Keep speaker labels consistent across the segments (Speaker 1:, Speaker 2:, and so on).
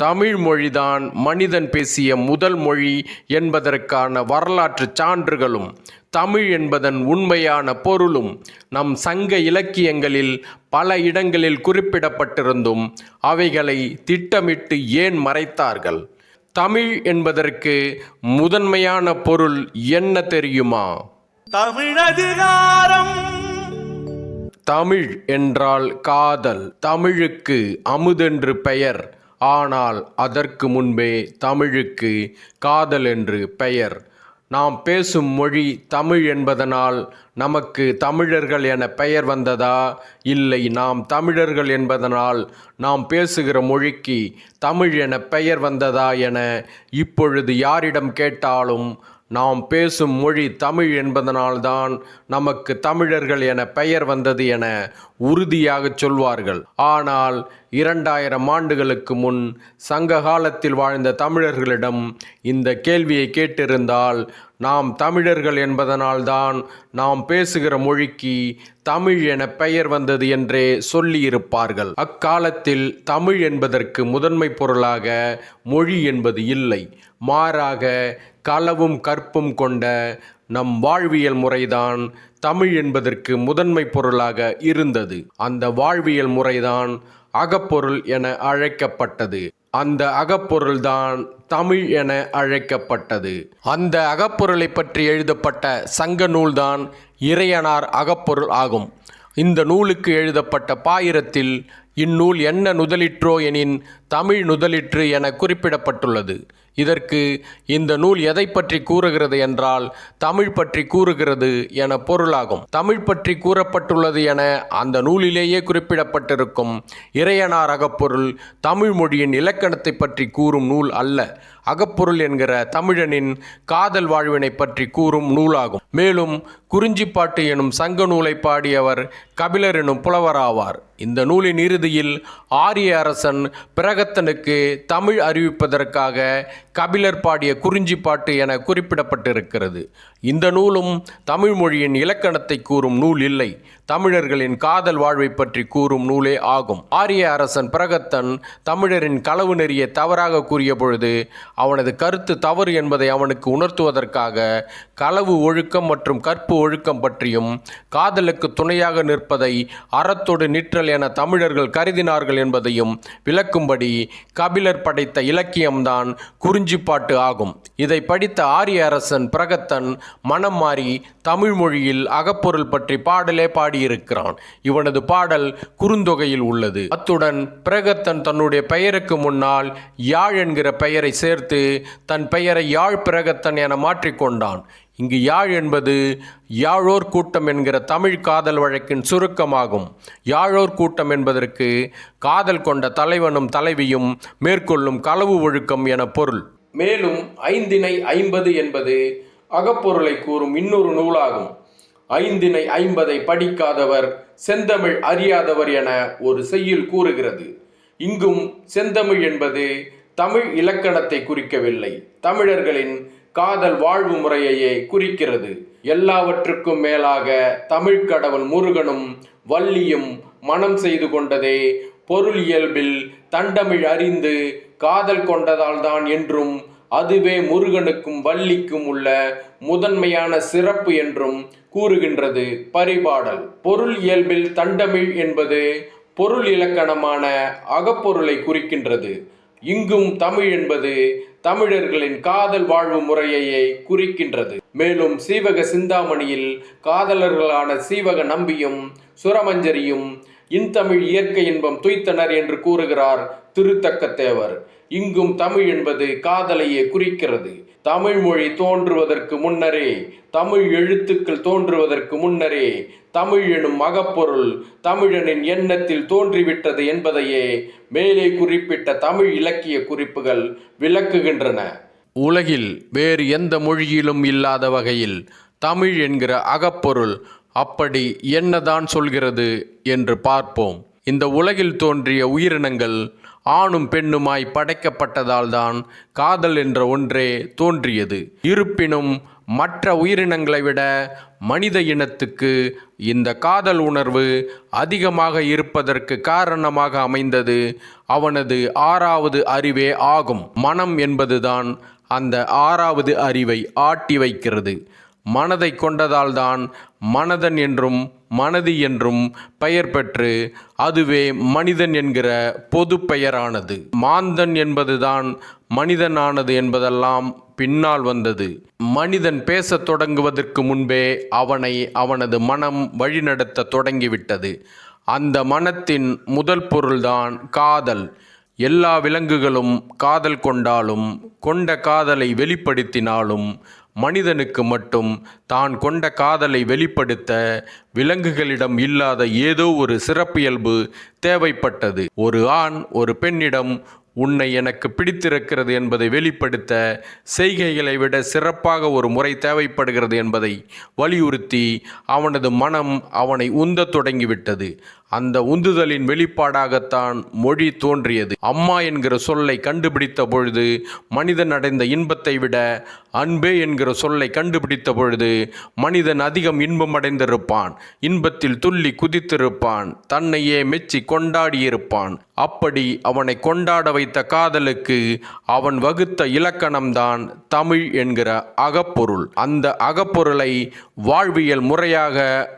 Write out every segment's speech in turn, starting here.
Speaker 1: தமிழ் மொழிதான் மனிதன் பேசிய முதல் மொழி என்பதற்கான வரலாற்று சான்றுகளும் தமிழ் என்பதன் உண்மையான பொருளும் நம் சங்க இலக்கியங்களில் பல இடங்களில் குறிப்பிடப்பட்டிருந்தும் அவைகளை திட்டமிட்டு ஏன் மறைத்தார்கள்? தமிழ் என்பதற்கு முதன்மையான பொருள் என்ன தெரியுமா?
Speaker 2: தமிழதிகாரம்
Speaker 1: தமிழ் என்றால் காதல் தமிழுக்கு அமுதென்று பெயர். ஆனால் அதற்கு முன்பே தமிழுக்கு காதல் என்று பெயர். நாம் பேசும் மொழி தமிழ் என்பதனால் நமக்கு தமிழர்கள் என பெயர் வந்ததா? இல்லை நாம் தமிழர்கள் என்பதனால் நாம் பேசுகிற மொழிக்கு தமிழ் என பெயர் வந்ததா என இப்பொழுது யாரிடம் கேட்டாலும் நாம் பேசும் மொழி தமிழ் என்பதனால்தான் நமக்கு தமிழர்கள் என பெயர் வந்தது என உறுதியாக சொல்வார்கள். ஆனால் இரண்டாயிரம் ஆண்டுகளுக்கு முன் சங்க காலத்தில் வாழ்ந்த தமிழர்களிடம் இந்த கேள்வியை கேட்டிருந்தால் நாம் தமிழர்கள் என்பதனால்தான் நாம் பேசுகிற மொழிக்கு தமிழ் என பெயர் வந்தது என்றே சொல்லியிருப்பார்கள். அக்காலத்தில் தமிழ் என்பதற்கு முதன்மை பொருளாக மொழி என்பது இல்லை. மாறாக களவும் கற்பும் கொண்ட நம் வாழ்வியல் முறைதான் தமிழ் என்பதற்கு முதன்மை பொருளாக இருந்தது. அந்த வாழ்வியல் முறைதான் அகப்பொருள் என அழைக்கப்பட்டது. அந்த அகப்பொருள்தான் தமிழ் என அழைக்கப்பட்டது. அந்த அகப்பொருளை பற்றி எழுதப்பட்ட சங்க நூல்தான் இறையனார் அகப்பொருள் ஆகும். இந்த நூலுக்கு எழுதப்பட்ட பாயிரத்தில் இந்நூல் என்ன நுதலிற்றோ எனின் தமிழ் நுதலிற்று என குறிப்பிடப்பட்டுள்ளது. இதற்கு இந்த நூல் எதை பற்றி கூறுகிறது என்றால் தமிழ் பற்றி கூறுகிறது என பொருளாகும். தமிழ் பற்றி கூறப்பட்டுள்ளது என அந்த நூலிலேயே குறிப்பிடப்பட்டிருக்கும் இறையனார் அகப்பொருள் தமிழ் மொழியின் இலக்கணத்தை பற்றி கூறும் நூல் அல்ல. அகப்பொருள் என்கிற தமிழனின் காதல் வாழ்வினை பற்றி கூறும் நூலாகும். மேலும் குறிஞ்சிப்பாட்டு எனும் சங்க நூலை பாடியவர் கபிலர் எனும் புலவராவார். இந்த நூலின் இறுதியில் ஆரிய அரசன் உலகத்தனுக்கு தமிழ் அறிவிப்பதற்காக கபிலர் பாடிய குறிஞ்சி பாட்டு என குறிப்பிடப்பட்டிருக்கிறது. இந்த நூலும் தமிழ் மொழியின் இலக்கணத்தை கூறும் நூல் இல்லை. தமிழர்களின் காதல் வாழ்வை பற்றி கூறும் நூலே ஆகும். ஆரிய அரசன் பிரகத்தன் தமிழரின் களவு நெறியை தவறாக கூறிய பொழுது அவனது கருத்து தவறு என்பதை அவனுக்கு உணர்த்துவதற்காக களவு ஒழுக்கம் மற்றும் கற்பு ஒழுக்கம் பற்றியும் காதலுக்கு துணையாக நிற்பதை அறத்தொடு நிற்றல் என தமிழர்கள் கருதினார்கள் என்பதையும் விளக்கும்படி கபிலர் படைத்த இலக்கியம்தான் குறிஞ்சிப்பாட்டு ஆகும். இதை படித்த ஆரிய அரசன் பிரகத்தன் மனம் மாறி தமிழ் மொழியில் அகப்பொருள் பற்றி பாடலே பாடியிருக்கிறான். இவனது பாடல் குறுந்தொகையில் உள்ளது. அத்துடன் பிரகத்தன் தன்னுடைய பெயருக்கு முன்னால் யாழ் என்கிற பெயரை சேர்த்து தன் பெயரை யாழ் பிரகத்தன் என மாற்றிக்கொண்டான். இங்கு யாழ் என்பது யாழோர் கூட்டம் என்கிற தமிழ் காதல் வழக்கின் சுருக்கமாகும். யாழோர் கூட்டம் என்பதற்கு காதல் கொண்ட தலைவனும் தலைவியும் மேற்கொள்ளும் களவு ஒழுக்கம் என பொருள். மேலும் ஐந்தினை ஐம்பது என்பது அகப்பொருளை கூறும் இன்னொரு நூலாகும். ஐந்தினை ஐம்பதை படிக்காதவர் செந்தமிழ் அறியாதவர் என ஒரு செய்யுள் கூறுகிறது. இங்கும் செந்தமிழ் என்பது தமிழ் இலக்கணத்தை குறிக்கவில்லை. தமிழர்களின் காதல் வாழ்வு முறையையே குறிக்கிறது. எல்லாவற்றுக்கும் மேலாக தமிழ் கடவுள் முருகனும் வள்ளியும் மனம் செய்து கொண்டதே பொருள் இயல்பில் தண்டமிழ் அறிந்து காதல் கொண்டதால்தான் என்றும் அதுவே முருகனுக்கும் வள்ளிக்கும் உள்ள முதன்மையான சிறப்பு என்றும் கூறுகின்றது. பரிபாடல். பொருள் இயல்பில் தண்டமிழ் என்பது பொருள் இலக்கணமான அகப்பொருளை குறிக்கின்றது. இங்கும் தமிழ் என்பது தமிழர்களின் காதல் வாழ்வு முறையையே குறிக்கின்றது. மேலும் சீவக சிந்தாமணியில் காதலர்களான சீவக நம்பியும் சுரமஞ்சரியும் இன்தமிழ் இயற்கை இன்பம் துய்த்தனர் என்று கூறுகிறார் திருத்தக்கத்தேவர். இங்கும் தமிழ் என்பது காதலையே குறிக்கிறது. தமிழ் மொழி தோன்றுவதற்கு முன்னரே தமிழ் எழுத்துக்கள் தோன்றுவதற்கு முன்னரே தமிழ் எனும் மகப்பொருள் தமிழனின் எண்ணத்தில் தோன்றிவிட்டது என்பதையே மேலே குறிப்பிட்ட தமிழ் இலக்கிய குறிப்புகள் விளக்குகின்றன. உலகில் வேறு எந்த மொழியிலும் இல்லாத வகையில் தமிழ் என்கிற அகப்பொருள் அப்படி என்னதான் சொல்கிறது என்று பார்ப்போம். இந்த உலகில் தோன்றிய உயிரினங்கள் ஆணும் பெண்ணுமாய் படைக்கப்பட்டதால்தான் காதல் என்ற ஒன்றே தோன்றியது. இருப்பினும் மற்ற உயிரினங்களை விட மனித இனத்துக்கு இந்த காதல் உணர்வு அதிகமாக இருப்பதற்கு காரணமாக அமைந்தது அவனது ஆறாவது அறிவே ஆகும். மனம் என்பதுதான் அந்த ஆறாவது அறிவை ஆட்டி வைக்கிறது. மனதை கொண்டதால்தான் மனதன் என்றும் மனதி என்றும் பெயர் பெற்று அதுவே மனிதன் என்கிற பொது பெயரானது. மாந்தன் என்பதுதான் மனிதனானது என்பதெல்லாம் பின்னால் வந்தது. மனிதன் பேசத் தொடங்குவதற்கு முன்பே அவனை அவனது மனம் வழிநடத்த தொடங்கிவிட்டது. அந்த மனத்தின் முதல் பொருள்தான் காதல். எல்லா விலங்குகளும் காதல் கொண்டாலும் கொண்ட காதலை வெளிப்படுத்தினாலும் மனிதனுக்கு மட்டும் தான் கொண்ட காதலை வெளிப்படுத்த விலங்குகளிடம் இல்லாத ஏதோ ஒரு சிறப்பியல்பு தேவைப்பட்டது. ஒரு ஆண் ஒரு பெண்ணிடம் உன்னை எனக்கு பிடித்திருக்கிறது என்பதை வெளிப்படுத்த செய்கைகளை விட சிறப்பாக ஒரு முறை தேவைப்படுகிறது என்பதை வலியுறுத்தி அவனது மனம் அவனை உந்தத் தொடங்கிவிட்டது. அந்த உந்துதலின் வெளிப்பாடாகத்தான் மொழி தோன்றியது. அம்மா என்கிற சொல்லை கண்டுபிடித்த பொழுது மனிதன் அடைந்த இன்பத்தை விட அன்பே என்கிற சொல்லை கண்டுபிடித்த பொழுது மனிதன் அதிகம் இன்பம் அடைந்திருப்பான். இன்பத்தில் துள்ளி குதித்திருப்பான். தன்னையே மெச்சி கொண்டாடியிருப்பான். அப்படி அவனை கொண்டாட வைத்த காதலுக்கு அவன் வகுத்த இலக்கணம்தான் தமிழ் என்கிற அகப்பொருள். அந்த அகப்பொருளை வாழ்வியல் முறையாக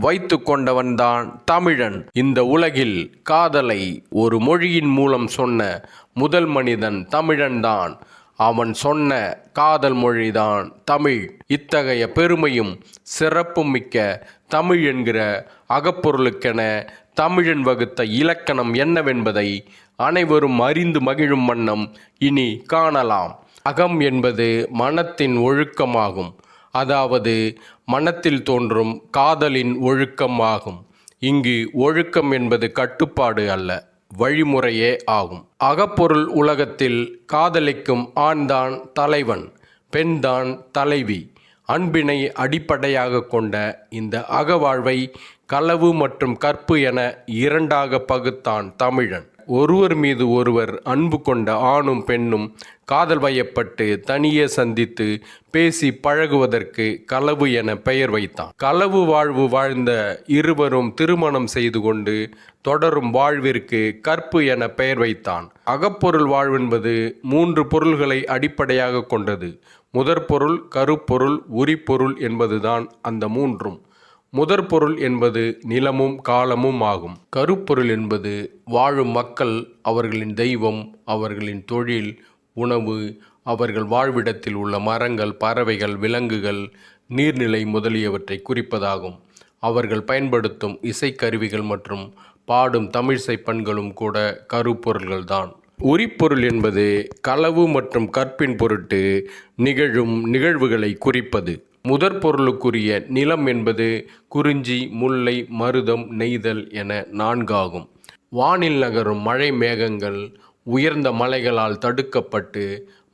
Speaker 1: வைத்து கொண்டவன்தான் தமிழன். இந்த இந்த உலகில் காதலை ஒரு மொழியின் மூலம் சொன்ன முதல் மனிதன் தமிழன்தான் அவன் சொன்ன காதல் மொழிதான் தமிழ். இத்தகைய பெருமையும் சிறப்பும் மிக்க தமிழ் என்கிற அகப்பொருளுக்கென தமிழன் வகுத்த இலக்கணம் என்னவென்பதை அனைவரும் அறிந்து மகிழும் வண்ணம் இனி காணலாம். அகம் என்பது மனத்தின் ஒழுக்கமாகும். அதாவது மனத்தில் தோன்றும் காதலின் ஒழுக்கமாகும். இங்கு ஒழுக்கம் என்பது கட்டுப்பாடு அல்ல வழிமுறையே ஆகும். அகப்பொருள் உலகத்தில் காதலிக்கும் ஆண்தான் தலைவன் பெண்தான் தலைவி. அன்பினை அடிப்படையாக கொண்ட இந்த அகவாழ்வை களவு மற்றும் கற்பு என இரண்டாக பகுத்தான் தமிழன். ஒருவர் மீது ஒருவர் அன்பு கொண்ட ஆணும் பெண்ணும் காதல் வயப்பட்டு தனியே சந்தித்து பேசி பழகுவதற்கு களவு என பெயர் வைத்தான். களவு வாழ்வு வாழ்ந்த இருவரும் திருமணம் செய்து கொண்டு தொடரும் வாழ்விற்கு கற்பு என பெயர் வைத்தான். அகப்பொருள் வாழ்வென்பது மூன்று பொருள்களை அடிப்படையாக கொண்டது. முதற்பொருள் கருப்பொருள் உரிப்பொருள் என்பதுதான் அந்த மூன்றும். முதற் பொருள் என்பது நிலமும் காலமும் ஆகும். கருப்பொருள் என்பது வாழும் மக்கள் அவர்களின் தெய்வம் அவர்களின் தொழில் உணவு அவர்கள் வாழ்விடத்தில் உள்ள மரங்கள் பறவைகள் விலங்குகள் நீர்நிலை முதலியவற்றை குறிப்பதாகும். அவர்கள் பயன்படுத்தும் இசைக்கருவிகள் மற்றும் பாடும் தமிழிசை பண்களும் கூட கருப்பொருள்கள்தான் உரிப்பொருள் என்பது களவு மற்றும் கற்பின் பொருட்டு நிகழும் நிகழ்வுகளை குறிப்பது. முதற் பொருளுக்குரிய நிலம் என்பது குறிஞ்சி முல்லை மருதம் நெய்தல் என நான்காகும். வானில் நகரும் மழை மேகங்கள் உயர்ந்த மலைகளால் தடுக்கப்பட்டு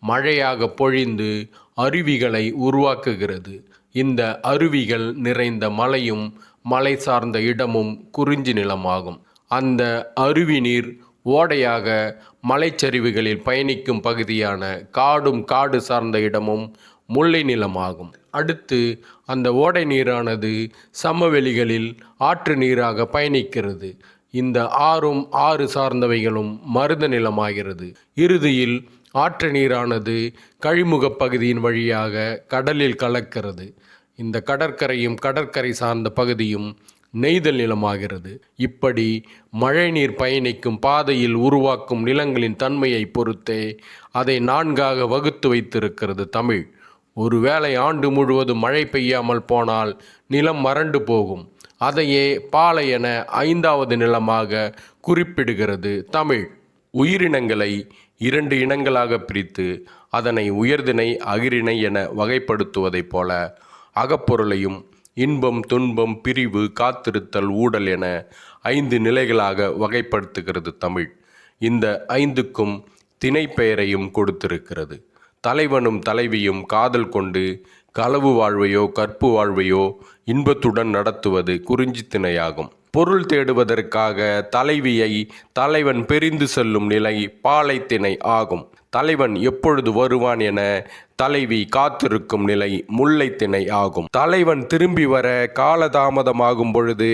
Speaker 1: மழையாக பொழிந்து அருவிகளை உருவாக்குகிறது. இந்த அருவிகள் நிறைந்த மலையும் மலை சார்ந்த இடமும் குறிஞ்சி நிலமாகும். அந்த அருவி நீர் ஓடையாக மலைச்சரிவுகளில் பயணிக்கும் பகுதியான காடும் காடு சார்ந்த இடமும் முல்லை நிலமாகும். அடுத்து அந்த ஓடை நீரானது சமவெளிகளில் ஆற்று நீராக பயணிக்கிறது. இந்த ஆறும் ஆறு சார்ந்தவைகளும் மருத நிலமாகிறது. இறுதியில் ஆற்று நீரானது கழிமுகப் பகுதியின் வழியாக கடலில் கலக்கிறது. இந்த கடற்கரையும் கடற்கரை சார்ந்த பகுதியும் நெய்தல் நிலமாகிறது. இப்படி மழைநீர் பயணிக்கும் பாதையில் உருவாக்கும் நிலங்களின் தன்மையை பொறுத்தே அதை நான்காக வகுத்து வைத்திருக்கிறது தமிழ். ஒருவேளை ஆண்டு முழுவதும் மழை பெய்யாமல் போனால் நிலம் மறண்டு போகும். அதையே பாலை என ஐந்தாவது நிலமாக குறிப்பிடுகிறது தமிழ். உயிரினங்களை இரண்டு இனங்களாக பிரித்து அதனை உயர்திணை அகிரிணை என வகைப்படுத்துவதைப் போல அகப்பொருளையும் இன்பம் துன்பம் பிரிவு காத்திருத்தல் ஊடல் என ஐந்து நிலைகளாக வகைப்படுத்துகிறது தமிழ். இந்த ஐந்துக்கும் திணை பெயரையும் கொடுத்திருக்கிறது. தலைவனும் தலைவியும் காதல் கொண்டு களவு வாழ்வையோ கற்பு வாழ்வையோ இன்பத்துடன் நடத்துவது குறிஞ்சி திணையாகும். பொருள் தேடுவதற்காக தலைவியை தலைவன் பிரிந்து செல்லும் நிலை பாலைத்திணை ஆகும். தலைவன் எப்பொழுது வருவான் என தலைவி காத்திருக்கும் நிலை முல்லைத்திணை ஆகும். தலைவன் திரும்பி வர காலதாமதமாகும் பொழுது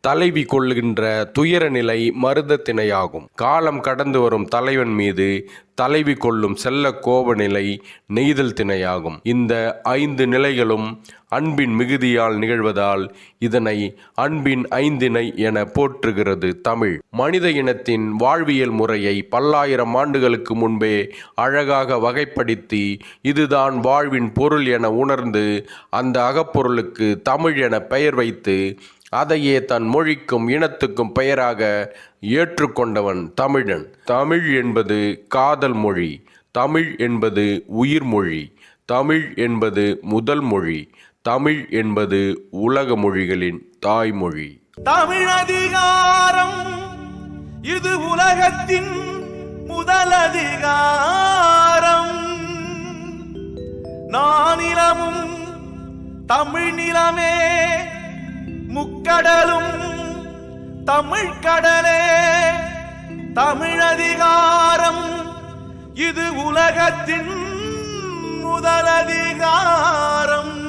Speaker 1: தலைவி கொள்ளுகின்ற துயர நிலை மருதத்திணையாகும் காலம் கடந்து வரும் தலைவன் மீது தலைவி கொள்ளும் செல்ல கோப நிலை நெய்தல் திணையாகும். இந்த ஐந்து நிலைகளும் அன்பின் மிகுதியால் நிகழ்வதால் இதனை அன்பின் ஐந்திணை என போற்றுகிறது தமிழ். மனித இனத்தின் வாழ்வியல் முறையை பல்லாயிரம் ஆண்டுகளுக்கு முன்பே அழகாக வகைப்படுத்தி இதுதான் வாழ்வின் பொருள் என உணர்ந்து அந்த அகப்பொருளுக்கு தமிழ் என பெயர் வைத்து அதையே தன் மொழிக்கும் இனத்துக்கும் பெயராக ஏற்றுக்கொண்டவன் தமிழன். தமிழ் என்பது காதல் மொழி தமிழ் என்பது உயிர்மொழி தமிழ் என்பது முதல் மொழி தமிழ் என்பது உலக மொழிகளின் தாய்மொழி.
Speaker 2: தமிழ் அதிகாரம் இது உலகத்தின் முதலதிகாரம். நானிலமும் தமிழ் நிலமே முக்கடலும் தமிழ் கடலே தமிழதிகாரம் இது உலகத்தின் முதலதிகாரம்.